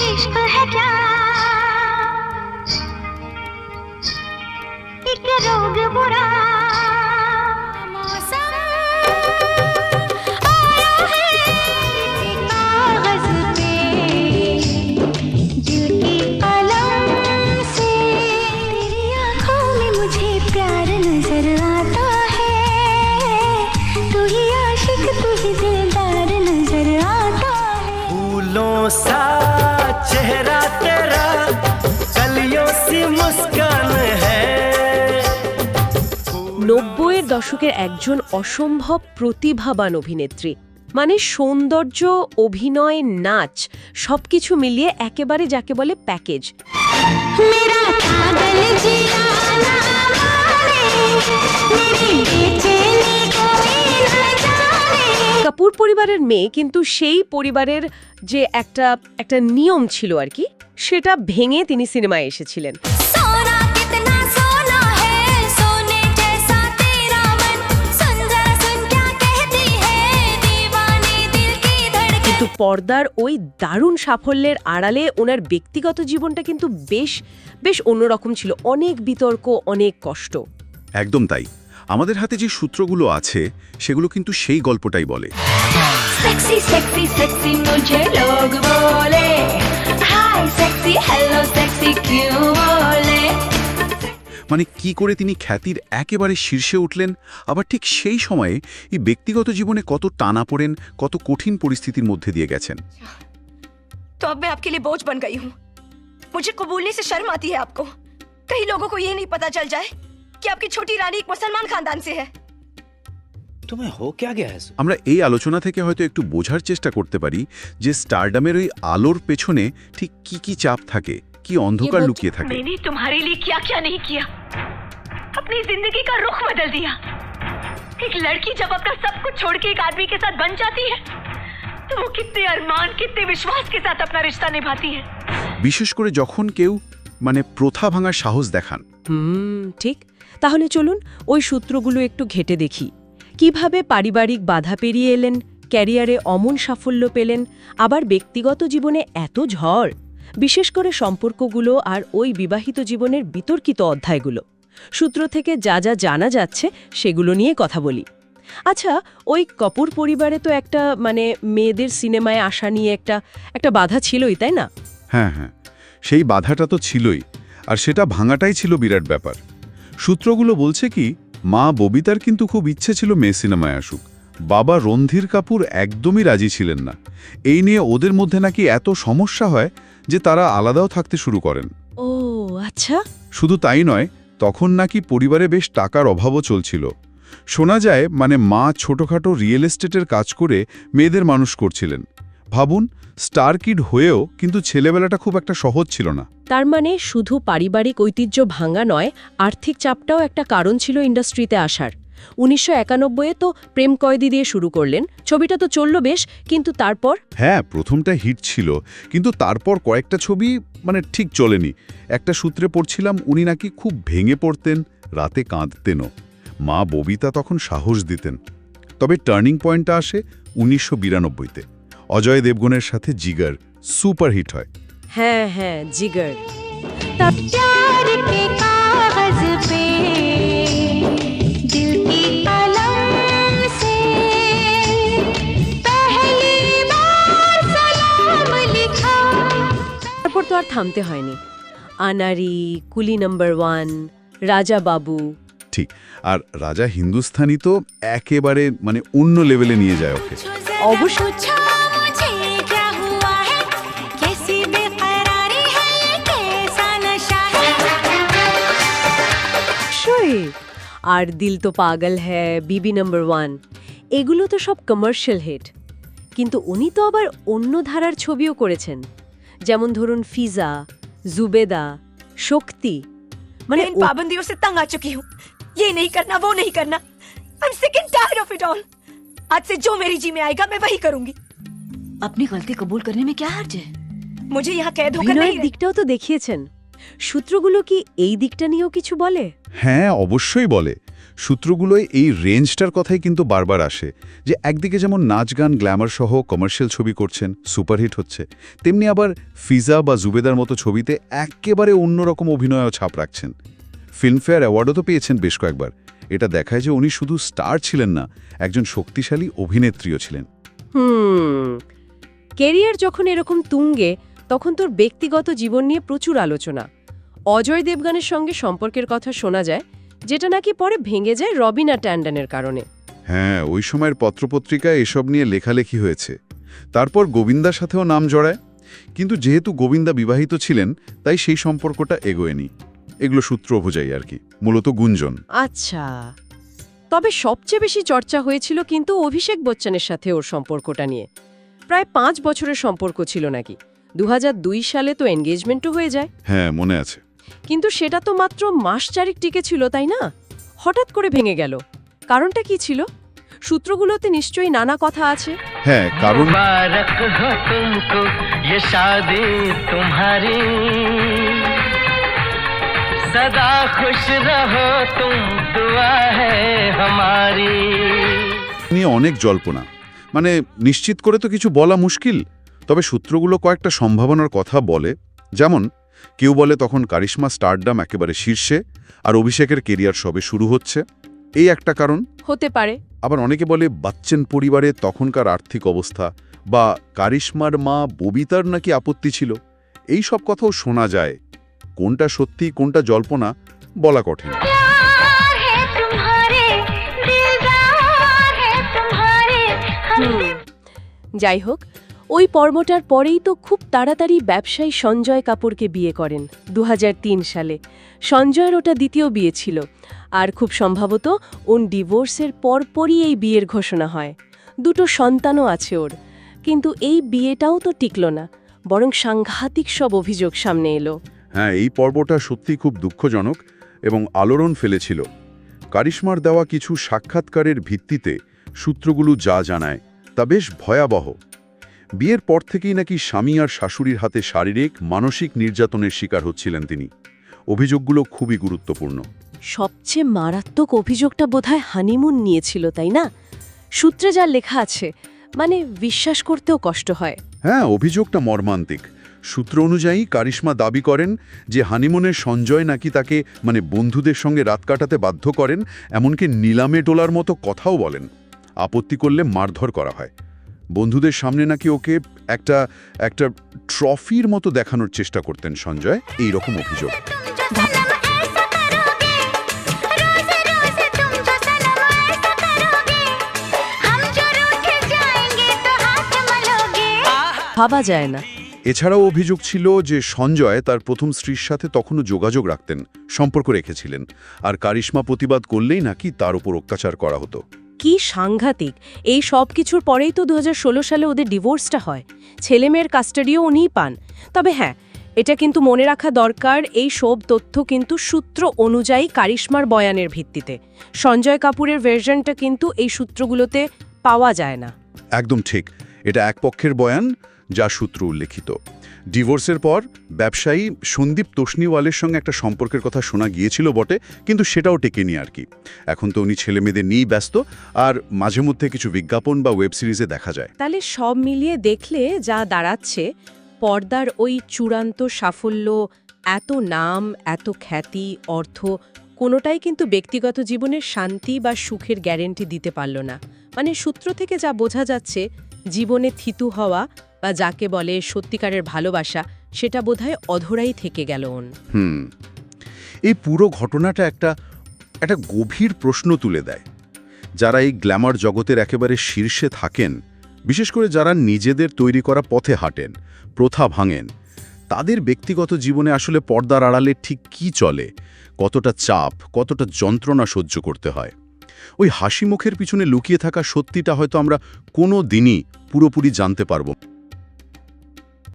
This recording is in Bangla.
इश्क है क्या? चेहरा तेरा कलियों सी मुस्कान है নব্বইয়ের দশকের একজন অসম্ভব প্রতিভাবান অভিনেত্রী মানে সৌন্দর্য অভিনয় নাচ সবকিছু মিলিয়ে একেবারে যাকে বলে প্যাকেজ मेरा पागल जिया ना পরিবারের মেয়ে কিন্তু সেই পরিবারের যে একটা একটা নিয়ম ছিল আর কি সেটা ভেঙে তিনি সিনেমায় এসেছিলেন। কিন্তু পর্দার ওই দারুণ সাফল্যের আড়ালে ওনার ব্যক্তিগত জীবনটা কিন্তু বেশ বেশ অন্যরকম ছিল। অনেক বিতর্ক অনেক কষ্ট। একদম তাই। আমাদের হাতে যে সূত্রগুলো আছে সেগুলো কিন্তু সেই গল্পটাই বলে। सेक्सी सेक्सी सेक्सी मुझे लोग बोले हाय सेक्सी हेलो सेक्सी क्यों बोले মানে কি করে তিনি খ্যাতির একেবারে শীর্ষে উঠলেন আবার ঠিক সেই সময়ে এই ব্যক্তিগত জীবনে কত টানা পড়েন কত কঠিন পরিস্থিতির মধ্যে দিয়ে গেছেন तो अब मैं आपके लिए बोझ बन गई हूँ मुझे कबूलने से शर्म आती है आपको कई लोगों को ये नहीं पता चल जाए कि आपकी छोटी रानी एक मुसलमान खानदान से है तुम्हें हो क्या गया है আমরা এই আলোচনা থেকে হয়তো একটু বোঝার চেষ্টা করতে পারি যে স্টারডামের ওই আলোর পেছনে ঠিক কি কি চাপ থাকে কি অন্ধকার লুকিয়ে থাকে मैंने तुम्हारे लिए क्या क्या नहीं किया अपनी जिंदगी का रुख बदल दिया एक लड़की जब अपना सब कुछ छोड़ के एक आदमी के साथ बन जाती है तो वो कितने अरमान कितने विश्वास के साथ अपना रिश्ता निभाती है বিশেষ করে যখন কেউ মানে প্রথা ভাঙার সাহস দেখান হুম ঠিক তাহলে চলুন ওই সূত্রগুলো একটু ঘেটে দেখি কীভাবে পারিবারিক বাধা পেরিয়ে এলেন, ক্যারিয়ারে অমন সাফল্য পেলেন, আবার ব্যক্তিগত জীবনে এত ঝড়? বিশেষ করে সম্পর্কগুলো আর ওই বিবাহিত জীবনের বিতর্কিত অধ্যায়গুলো। সূত্র থেকে যা যা জানা যাচ্ছে, সেগুলো নিয়ে কথা বলি। আচ্ছা ওই কপুর পরিবারে তো একটা মানে মেয়েদের সিনেমায় আসা নিয়ে একটা একটা বাধা ছিলই, তাই না? হ্যাঁ হ্যাঁ। সেই বাধাটা তো ছিলই, আর সেটা ভাঙাটাই ছিল বিরাট ব্যাপার। সূত্রগুলো বলছে কি মা ববিতার কিন্তু খুব ইচ্ছে ছিল মেয়ে সিনেমায় আসুক। বাবা রণধীর কাপুর একদমই রাজি ছিলেন না। এই নিয়ে ওদের মধ্যে নাকি এত সমস্যা হয় যে তারা আলাদাও থাকতে শুরু করেন। ও আচ্ছা। শুধু তাই নয় তখন নাকি পরিবারে বেশ টাকার অভাবও চলছিল। শোনা যায় মানে মা ছোটখাটো রিয়েল এস্টেটের কাজ করে মেয়েদের মানুষ করছিলেন। ভাবুন স্টার কিড হয়েও কিন্তু ছেলেবেলাটা খুব একটা সহজ ছিল না। তার মানে শুধু পারিবারিক ঐতিহ্য ভাঙা নয় আর্থিক চাপটাও একটা কারণ ছিল ইন্ডাস্ট্রিতে আসার। উনিশশো একানব্বইয়ে তো প্রেম কয়েদি দিয়ে শুরু করলেন। ছবিটা তো চলল বেশ কিন্তু তারপর? হ্যাঁ প্রথমটা হিট ছিল কিন্তু তারপর কয়েকটা ছবি মানে ঠিক চলেনি। একটা সূত্রে পড়ছিলাম উনি নাকি খুব ভেঙে পড়তেন রাতে কাঁদতেনও। মা ববিতা তখন সাহস দিতেন। তবে টার্নিং পয়েন্টটা আসে উনিশশো বিরানব্বইতে। অজয় দেবগুনের সাথে জিগার সুপার হিট হয়। হ্যাঁ হ্যাঁ জিগার। তারপর তো আর থামতে হয়নি। আনারি কুলি নাম্বার ওয়ান রাজা বাবু। ঠিক আর রাজা হিন্দুস্থানি তো একেবারে মানে অন্য লেভেলে নিয়ে যায় ওকে। অবশ্যই অবশ্যই আর দিল তো পাগল হ্যাঁ বিবি নাম্বার ওয়ান এগুলো তো সব কমার্শিয়াল হিট কিন্তু উনি তো আবার অন্য ধারার ছবিও করেছেন যেমন ধরুন ফিজা জুবেদা শক্তি মানে मैं इन पाबंदियों से तंग आ चुकी हूँ ये नहीं करना वो नहीं करना I am sick and tired of it all आज से जो मेरी जी में आएगा मैं वही करूंगी अपनी गलती कबूल करने में क्या हर्ज है मुझे यहाँ कैद होकर অভিনয়ের नहीं रहना। দিকটাও তো দেখিয়েছেন সূত্রগুলো কি এই দিকটা নিয়েও কিছু বলে? হ্যাঁ অবশ্যই বলে। সূত্রগুলোয় এই রেঞ্জটার কথাই কিন্তু বারবার আসে যে একদিকে যেমন নাচ গান গ্ল্যামার সহ কমার্শিয়াল ছবি করছেন সুপারহিট হচ্ছে তেমনি আবার ফিজা বা জুবেদার মতো ছবিতে একেবারে অন্যরকম অভিনয়ও ছাপ রাখছেন। ফিল্মফেয়ার অ্যাওয়ার্ডও তো পেয়েছেন বেশ কয়েকবার। এটা দেখায় যে উনি শুধু স্টার ছিলেন না একজন শক্তিশালী অভিনেত্রীও ছিলেন। হুম কেরিয়ার যখন এরকম তুঙ্গে তখন তোর ব্যক্তিগত জীবন নিয়ে প্রচুর আলোচনা। অজয় দেবগানের সঙ্গে সম্পর্কের কথা শোনা যায় যেটা নাকি পরে ভেঙে যায় রবিনা ট্যান্ডনের কারণে। হ্যাঁ ওই সময়ের পত্রপত্রিকায় এসব নিয়ে লেখালেখি হয়েছে। তারপর গোবিন্দার সাথেও নাম জড়ায়। কিন্তু যেহেতু গোবিন্দা বিবাহিত ছিলেন তাই সেই সম্পর্কটা এগোয়নি। এগুলো সূত্র বোঝাই আর কি মূলত গুঞ্জন। আচ্ছা। তবে সবচেয়ে বেশি চর্চা হয়েছিল কিন্তু অভিষেক বচ্চনের সাথে ওর সম্পর্কটা নিয়ে। প্রায় পাঁচ বছরের সম্পর্ক ছিল নাকি। দু হাজার দুই সালে তো এনগেজমেন্টও হয়ে যায়। হ্যাঁ মনে আছে। কিন্তু সেটা তো মাত্র মাস চারিক টিকে ছিল তাই না? হঠাৎ করে ভেঙে গেল। কারণটা কি ছিল? সূত্রগুলোতে নিশ্চয়ই নানা কথা আছে। হ্যাঁ কারণ নিয়ে অনেক জল্পনা। মানে নিশ্চিত করে তো কিছু বলা মুশকিল। তবে সূত্রগুলো কয়েকটা সম্ভাবনার কথা বলে যেমন কেউ বলে তখন কারিশ্মা স্টারডাম একেবারে শীর্ষে আর অভিষেকের কেরিয়ার সবে শুরু হচ্ছে। এই একটা কারণ। হতে পারে। আবার অনেকে বলে বাচ্চেন পরিবারে তখনকার আর্থিক অবস্থা বা কারিশ্মার মা ববিতার নাকি আপত্তি ছিল। এই সব কথাও শোনা যায়। কোনটা সত্যি কোনটা জল্পনা বলা কঠিন। যাই হোক ওই পর্বটার পরেই তো খুব তাড়াতাড়ি ব্যবসায়ী সঞ্জয় কাপুরকে বিয়ে করেন দু হাজার তিন সালে। সঞ্জয়ের ওটা দ্বিতীয় বিয়ে ছিল। আর খুব সম্ভবত ওন ডিভোর্সের পরপরই এই বিয়ের ঘোষণা হয়। দুটো সন্তানও আছে ওর। কিন্তু এই বিয়েটাও তো টিকল না, বরং সাংঘাতিক সব অভিযোগ সামনে এলো। হ্যাঁ এই পর্বটা সত্যি খুব দুঃখজনক এবং আলোড়ন ফেলেছিল। কারিশ্মার দেওয়া কিছু সাক্ষাৎকারের ভিত্তিতে সূত্রগুলো যা জানায় তা বেশ ভয়াবহ। বিয়ের পর থেকেই নাকি স্বামী আর শাশুড়ির হাতে শারীরিক মানসিক নির্যাতনের শিকার হচ্ছিলেন তিনি। অভিযোগগুলো খুবই গুরুত্বপূর্ণ। সবচেয়ে মারাত্মক অভিযোগটা বোধহয় হানিমুন নিয়েছিল তাই না? সূত্রে যা লেখা আছে মানে বিশ্বাস করতেও কষ্ট হয়। হ্যাঁ অভিযোগটা মর্মান্তিক। সূত্র অনুযায়ী কারিশমা দাবি করেন যে হানিমুনের সঞ্জয় নাকি তাকে মানে বন্ধুদের সঙ্গে রাত কাটাতে বাধ্য করেন এমনকি নিলামে টোলার মতো কথাও বলেন। আপত্তি করলে মারধর করা হয়। বন্ধুদের সামনে নাকি ওকে একটা একটা ট্রফির মতো দেখানোর চেষ্টা করতেন সঞ্জয় এই রকম অভিযোগ। ভাবা যায় না। এছাড়াও অভিযোগ ছিল যে সঞ্জয় তার প্রথম স্ত্রীর সাথে তখনও যোগাযোগ রাখতেন সম্পর্ক রেখেছিলেন আর কারিশ্মা প্রতিবাদ করলেই নাকি তার উপর অত্যাচার করা হতো। কি সাংঘাতিক। এই সব কিছুর পরেই তো দু হাজার ষোলো সালে ওদের ডিভোর্সটা হয়। ছেলেমেয়ের কাস্টাডিও উনিই পান। তবে হ্যাঁ এটা কিন্তু মনে রাখা দরকার, এই সব তথ্য কিন্তু সূত্র অনুযায়ী কারিশ্মার বয়ানের ভিত্তিতে। সঞ্জয় কাপুরের ভার্সনটা কিন্তু এই সূত্রগুলোতে পাওয়া যায় না। একদম ঠিক। এটা এক পক্ষের বয়ান যা সূত্র উল্লেখিত। ডিভোর্সের পর ব্যবসায়ী সন্দীপ তোষনিওয়ালের সঙ্গে একটা সম্পর্কের কথা শোনা গিয়েছিল বটে, কিন্তু সেটাও টেকেনি আর কি। এখন তো উনি ছেলে মেয়েদের নিয়েই ব্যস্ত, আর মাঝে মধ্যে কিছু বিজ্ঞাপন বা ওয়েব সিরিজে দেখা যায়। তাহলে সব মিলিয়ে দেখলে যা দাঁড়াচ্ছে, পর্দার ওই চূড়ান্ত সাফল্য, এত নাম, এত খ্যাতি, অর্থ, কোনোটাই কিন্তু ব্যক্তিগত জীবনের শান্তি বা সুখের গ্যারেন্টি দিতে পারল না। মানে সূত্র থেকে যা বোঝা যাচ্ছে জীবনে থিতু হওয়া বা যাকে বলে সত্যিকারের ভালোবাসা, সেটা বোধহয় অধরাই থেকে গেল ওন। হুম। এই পুরো ঘটনাটা একটা একটা গভীর প্রশ্ন তুলে দেয়। যারা এই গ্ল্যামার জগতের একেবারে শীর্ষে থাকেন, বিশেষ করে যারা নিজেদের তৈরি করা পথে হাঁটেন, প্রথা ভাঙেন, তাদের ব্যক্তিগত জীবনে আসলে পর্দার আড়ালে ঠিক কি চলে, কতটা চাপ, কতটা যন্ত্রণা সহ্য করতে হয়? ওই হাসি মুখের পিছনে লুকিয়ে থাকা সত্যিটা হয়তো আমরা কোনো দিনই পুরোপুরি জানতে পারব।